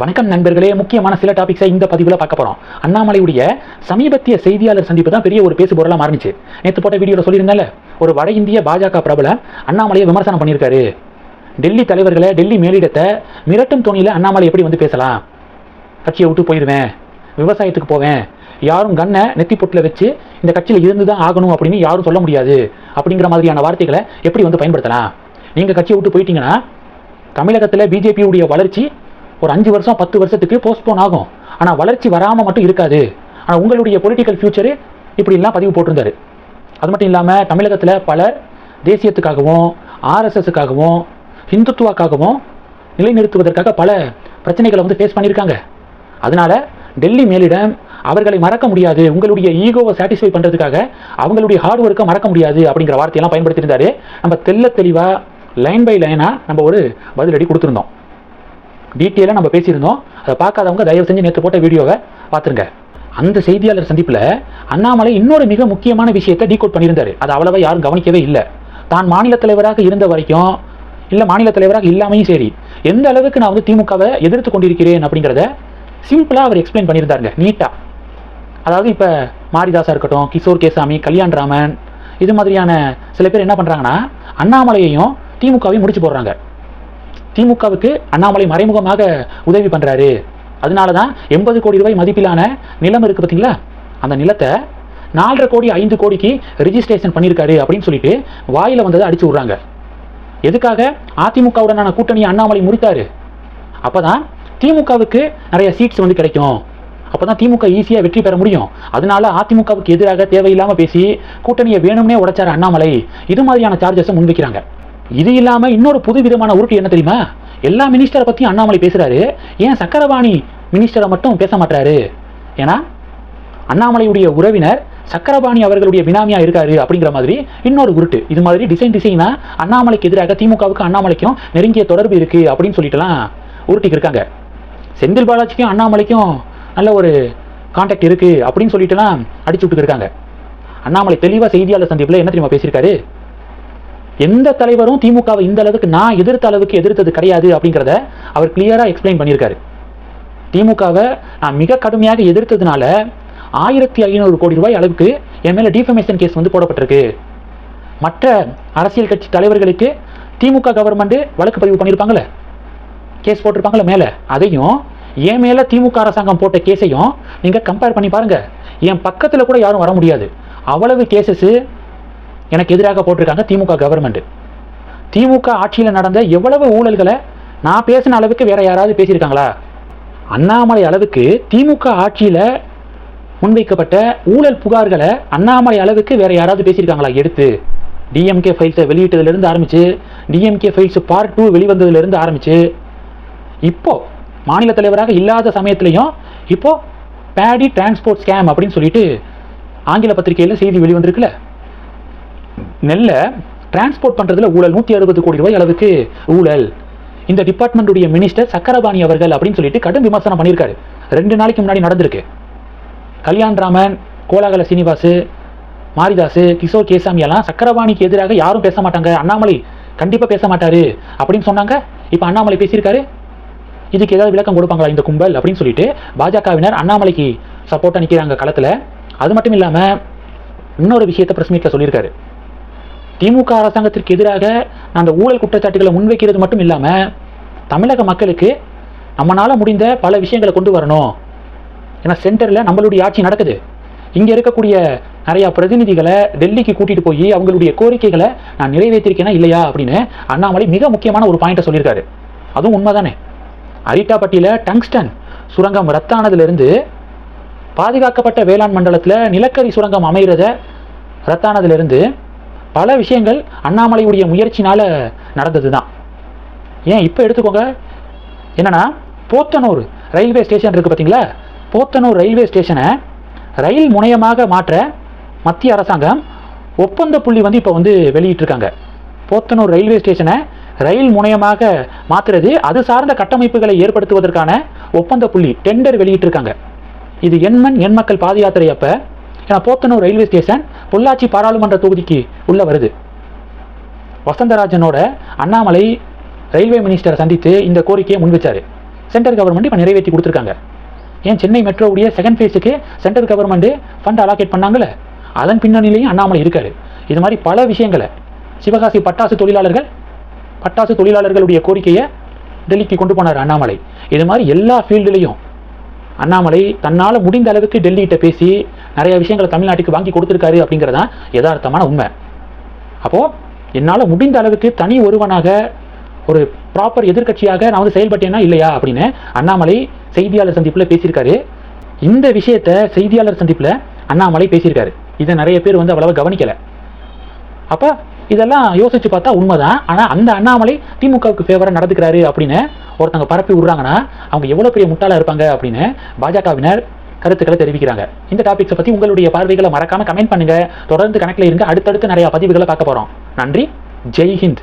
வணக்கம் நண்பர்களே. முக்கியமான சில டாபிக்ஸை இந்த பதிவில் பார்க்க போகிறோம் அண்ணாமலையுடைய சமீபத்திய செய்தியாளர் சந்திப்பு தான் பெரிய ஒரு பேசு பொருளாக மாறிச்சு நேற்று போட்ட வீடியோவில் சொல்லியிருந்தால ஒரு வட இந்திய பாஜக பிரபல அண்ணாமலையை விமர்சனம் பண்ணியிருக்காரு. டெல்லி தலைவர்களை டெல்லி மேலிடத்தை மிரட்டும் துணியில் அண்ணாமலை எப்படி வந்து பேசலாம்? கட்சியை விட்டு போயிடுவேன் விவசாயத்துக்கு போவேன். யாரும் கண்ணை நெத்தி பொட்டில் வச்சு இந்த கட்சியில் இருந்து தான் ஆகணும் அப்படின்னு யாரும் சொல்ல முடியாது. அப்படிங்கிற மாதிரியான வார்த்தைகளை எப்படி வந்து பயன்படுத்தலாம்? நீங்கள் கட்சியை விட்டு போயிட்டீங்கன்னா தமிழகத்தில் பிஜேபியுடைய வளர்ச்சி ஒரு அஞ்சு வருஷம் பத்து வருஷத்துக்கு போஸ்ட்போன் ஆகும். ஆனால் வளர்ச்சி வராமல் மட்டும் இருக்காது. ஆனால் உங்களுடைய பொலிட்டிக்கல் ஃபியூச்சரு இப்படிலாம் பதிவு போட்டிருந்தாரு. அது மட்டும் இல்லாமல் தமிழகத்தில் பலர் தேசியத்துக்காகவும் ஆர்எஸ்எஸ்க்காகவும் ஹிந்துத்துவாக்காகவும் நிலைநிறுத்துவதற்காக பல பிரச்சனைகளை வந்து ஃபேஸ் பண்ணியிருக்காங்க. அதனால டெல்லி மேலிடம் அவர்களை மறக்க முடியாது. உங்களுடைய ஈகோவை சாட்டிஸ்ஃபை பண்ணுறதுக்காக அவங்களுடைய ஹார்ட் ஒர்க்கை மறக்க முடியாது அப்படிங்கிற வார்த்தையெல்லாம் பயன்படுத்தியிருந்தாரு. நம்ம தெள்ள தெளிவாக லைன் பை லைனாக நம்ம ஒரு பதிலடி கொடுத்துருந்தோம். டீட்டெயிலாக நம்ம பேசியிருந்தோம். அதை பார்க்காதவங்க தயவு செஞ்சு நேற்று போட்ட வீடியோவை பார்த்துருங்க. அந்த செய்தியாளர் சந்திப்பில் அண்ணாமலை இன்னொரு மிக முக்கியமான விஷயத்தை டீகோட் பண்ணியிருந்தார். அது அவ்வளவா யாரும் கவனிக்கவே இல்லை. தான் மாநில தலைவராக இருந்த வரைக்கும் இல்லை மாநில தலைவராக இல்லாமையும் சரி எந்த அளவுக்கு நான் வந்து திமுகவை எதிர்த்து கொண்டிருக்கிறேன் அப்படிங்கிறத சிம்பிளாக அவர் எக்ஸ்பிளைன் பண்ணியிருந்தாருங்க நீட்டாக அதாவது இப்போ மாரிதாஸாக இருக்கட்டும் கிஷோர் கேசாமி கல்யாண் ராமன் இது மாதிரியான சில பேர் என்ன பண்ணுறாங்கன்னா அண்ணாமலையையும் திமுகவையும் முடிச்சு போடுறாங்க. திமுகவுக்கு அண்ணாமலை மறைமுகமாக உதவி பண்ணுறாரு அதனால தான் எண்பது கோடி ரூபாய் மதிப்பிலான நிலம் இருக்குது பார்த்தீங்களா அந்த நிலத்தை நாலரை கோடி ஐந்து கோடிக்கு ரிஜிஸ்ட்ரேஷன் பண்ணியிருக்காரு அப்படின்னு சொல்லிட்டு வாயில் வந்ததை அடிச்சு விட்றாங்க. எதுக்காக? அதிமுகவுடனான கூட்டணியை அண்ணாமலை முடித்தார் அப்போ தான் திமுகவுக்கு நிறைய சீட்ஸ் வந்து கிடைக்கும். அப்போ தான் திமுக ஈஸியாக வெற்றி பெற முடியும். அதனால அதிமுகவுக்கு எதிராக தேவையில்லாமல் பேசி கூட்டணியை வேணும்னே உடைச்சார் அண்ணாமலை. இது மாதிரியான சார்ஜஸை முன்வைக்கிறாங்க. இது இல்லாமல் இன்னொரு புது விதமான உருட்டு என்ன தெரியுமா? எல்லா மினிஸ்டரை பற்றியும் அண்ணாமலை பேசுகிறாரு ஏன் சக்கரபாணி மினிஸ்டரை மட்டும் பேச மாட்டாரு ஏன்னா அண்ணாமலையுடைய உறவினர் சக்கரபாணி அவர்களுடைய பினாமியா இருக்காரு அப்படிங்கிற மாதிரி இன்னொரு உருட்டு. இது மாதிரி டிசைன் டிசைனா அண்ணாமலைக்கு எதிராக திமுகவுக்கு அண்ணாமலைக்கும் நெருங்கிய தொடர்பு இருக்கு அப்படின்னு சொல்லிட்டுலாம் உருட்டிக்கு இருக்காங்க. செந்தில் பாலாஜிக்கும் அண்ணாமலைக்கும் நல்ல ஒரு கான்டாக்ட் இருக்கு அப்படின்னு சொல்லிட்டுலாம் அடிச்சு விட்டுக்கு இருக்காங்க. அண்ணாமலை தெளிவாக செய்தியாளர் சந்திப்பில் என்ன தெரியுமா பேசியிருக்காரு? எந்த தலைவரும் திமுகவை இந்த அளவுக்கு நான் எதிர்த்த அளவுக்கு எதிர்த்தது கிடையாது அப்படிங்கிறத அவர் கிளியராக எக்ஸ்பிளைன் பண்ணியிருக்காரு. திமுகவை நான் மிக கடுமையாக எதிர்த்ததுனால ஆயிரத்தி ஐநூறு கோடி ரூபாய் அளவுக்கு என் மேலே டிஃபமேஷன் கேஸ் வந்து போடப்பட்டிருக்கு. மற்ற அரசியல் கட்சி தலைவர்களுக்கு திமுக கவர்மெண்ட்டு வழக்கு பதிவு பண்ணியிருப்பாங்களே கேஸ் போட்டிருப்பாங்களே மேலே? அதையும் என் மேலே திமுக அரசாங்கம் போட்ட கேஸையும் நீங்கள் கம்பேர் பண்ணி பாருங்கள் என் பக்கத்தில் கூட யாரும் வர முடியாது. அவ்வளவு கேசஸ் எனக்கு எதிராக போட்டிருக்காங்க திமுக கவர்மெண்ட் திமுக ஆட்சியில் நடந்த எவ்வளவு ஊழல்களை நான் பேசின அளவுக்கு வேற யாராவது பேசியிருக்காங்களா? அண்ணாமலை அளவுக்கு திமுக ஆட்சியில் முன்வைக்கப்பட்ட ஊழல் புகார்களை அண்ணாமலை அளவுக்கு வேற யாராவது பேசியிருக்காங்களா? எடுத்து டிஎம்கே ஃபைல்ஸை வெளியிட்டதுலேருந்து ஆரம்பிச்சு டிஎம்கே ஃபைல்ஸ் பார்ட் டூ வெளிவந்ததுலேருந்து ஆரம்பிச்சு இப்போ மாநில தலைவராக இல்லாத சமயத்துலையும் இப்போ பேடி டிரான்ஸ்போர்ட் ஸ்கேம் அப்படின்னு சொல்லிட்டு ஆங்கில பத்திரிகையில் செய்தி வெளிவந்திருக்குல்ல நெல்லை டிரான்ஸ்போர்ட் பண்ணுறதுல ஊழல். நூற்றி அறுபது கோடி ரூபாய் அளவுக்கு ஊழல். இந்த டிபார்ட்மெண்ட்டுடைய மினிஸ்டர் சக்கரபாணி அவர்கள் அப்படின்னு சொல்லிட்டு கடும் விமர்சனம் பண்ணியிருக்காரு. ரெண்டு நாளைக்கு முன்னாடி நடந்திருக்கு. கல்யாண் ராமன் கோலாகல சீனிவாசு மாரிதாஸ் கிஷோர் கேசாமி எல்லாம் சக்கரபாணிக்கு எதிராக யாரும் பேச மாட்டாங்க. அண்ணாமலை கண்டிப்பாக பேச மாட்டாரு அப்படின்னு சொன்னாங்க. இப்போ அண்ணாமலை பேசியிருக்காரு. இதுக்கு ஏதாவது விளக்கம் கொடுப்பாங்களா இந்த கும்பல் அப்படின்னு சொல்லிட்டு பாஜகவினர் அண்ணாமலைக்கு சப்போர்ட்டாக நிற்கிறாங்க களத்தில். அது மட்டும் இல்லாமல் இன்னொரு விஷயத்தை பிரஸ் மீட்டில் சொல்லியிருக்காரு. திமுக அரசாங்கத்திற்கு எதிராக நான் அந்த ஊழல் குற்றச்சாட்டுகளை முன்வைக்கிறது மட்டும் இல்லாமல் தமிழக மக்களுக்கு நம்மளால் முடிந்த பல விஷயங்களை கொண்டு வரணும். ஏன்னா சென்டரில் நம்மளுடைய ஆட்சி நடக்குது. இங்கே இருக்கக்கூடிய நிறையா பிரதிநிதிகளை டெல்லிக்கு கூட்டிகிட்டு போய் அவங்களுடைய கோரிக்கைகளை நான் நிறைவேற்றிருக்கேனா இல்லையா அப்படின்னு அண்ணாமலை மிக முக்கியமான ஒரு பாயிண்ட்டை சொல்லியிருக்காரு. அதுவும் உண்மைதானே. அரிட்டாப்பட்டியில் டங்ஸ்டன் சுரங்கம் ரத்தானதுலேருந்து பாதுகாக்கப்பட்ட வேளாண் மண்டலத்தில் நிலக்கரி சுரங்கம் அமைகிறத ரத்தானதுலேருந்து பல விஷயங்கள் அண்ணாமலையுடைய முயற்சினால் நடந்தது தான் ஏன் இப்போ எடுத்துக்கோங்க? என்னன்னா போத்தனூர் ரயில்வே ஸ்டேஷன் இருக்குது பார்த்தீங்களா போத்தனூர் ரயில்வே ஸ்டேஷனை ரயில் முனையமாக மாற்ற மத்திய அரசாங்கம் ஒப்பந்த புள்ளி வந்து இப்போ வந்து வெளியிட்டிருக்காங்க. போத்தனூர் ரயில்வே ஸ்டேஷனை ரயில் முனையமாக மாற்றுறது அது சார்ந்த கட்டமைப்புகளை ஏற்படுத்துவதற்கான ஒப்பந்த புள்ளி டெண்டர் வெளியிட்டிருக்காங்க. இது எண்மண் எண்மக்கள் பாதயாத்திரை பாத யாத்திரை அப்போ. ஏன்னா போத்தனூர் ரயில்வே ஸ்டேஷன் பொள்ளாச்சி பாராளுமன்ற தொகுதிக்கு உள்ள வருது. வசந்தராஜனோட அண்ணாமலை ரயில்வே மினிஸ்டரை சந்தித்து இந்த கோரிக்கையை முன்வச்சாரு. சென்ட்ரல் கவர்மெண்ட் இப்போ நிறைவேற்றி கொடுத்துருக்காங்க. ஏன் சென்னை மெட்ரோவுடைய செகண்ட் ஃபேஸுக்கு சென்ட்ரல் கவர்மெண்ட் ஃபண்ட் அலாகேட் பண்ணாங்கல்ல? அதன் பின்னணியிலையும் அண்ணாமலை இருக்காரு. இது மாதிரி பல விஷயங்களை. சிவகாசி பட்டாசு தொழிலாளர்கள் பட்டாசு தொழிலாளர்களுடைய கோரிக்கையை டெல்லிக்கு கொண்டு போனார் அண்ணாமலை. இது மாதிரி எல்லா ஃபீல்டுலேயும் அண்ணாமலை தன்னால் முடிந்த அளவுக்கு டெல்லிகிட்ட பேசி நிறைய விஷயங்களை தமிழ்நாட்டுக்கு வாங்கி கொடுத்துருக்காரு அப்படிங்கிறதான் யதார்த்தமான உண்மை. அப்போது என்னால் முடிந்த அளவுக்கு தனி ஒருவனாக ஒரு ப்ராப்பர் எதிர்க்கட்சியாக நான் வந்து செயல்பட்டேனா இல்லையா அப்படின்னு அண்ணாமலை செய்தியாளர் சந்திப்பில் பேசியிருக்காரு. இந்த விஷயத்தை செய்தியாளர் சந்திப்பில் அண்ணாமலை பேசியிருக்காரு. இதை நிறைய பேர் வந்து அவ்வளவா கவனிக்கலை. அப்போ இதெல்லாம் யோசிச்சு பார்த்தா உண்மைதான். ஆனால் அந்த அண்ணாமலை திமுகவுக்கு ஃபேவராக நடந்துக்கிறாரு அப்படின்னு ஒருத்தங்க பரப்பி விடுறாங்கன்னா அவங்க எவ்வளோ பெரிய முட்டாளாக இருப்பாங்க அப்படின்னு பாஜகவினர் கருத்துக்களை தெரிவிக்கிறாங்க. இந்த டாபிக்ஸை பற்றி உங்களுடைய பார்வைகளை மறக்காம கமெண்ட் பண்ணுங்க. தொடர்ந்து கணக்கில் இருங்க அடுத்தடுத்து நிறைய பதிவுகளை பார்க்க போகிறோம் நன்றி. ஜெய் ஹிந்த்.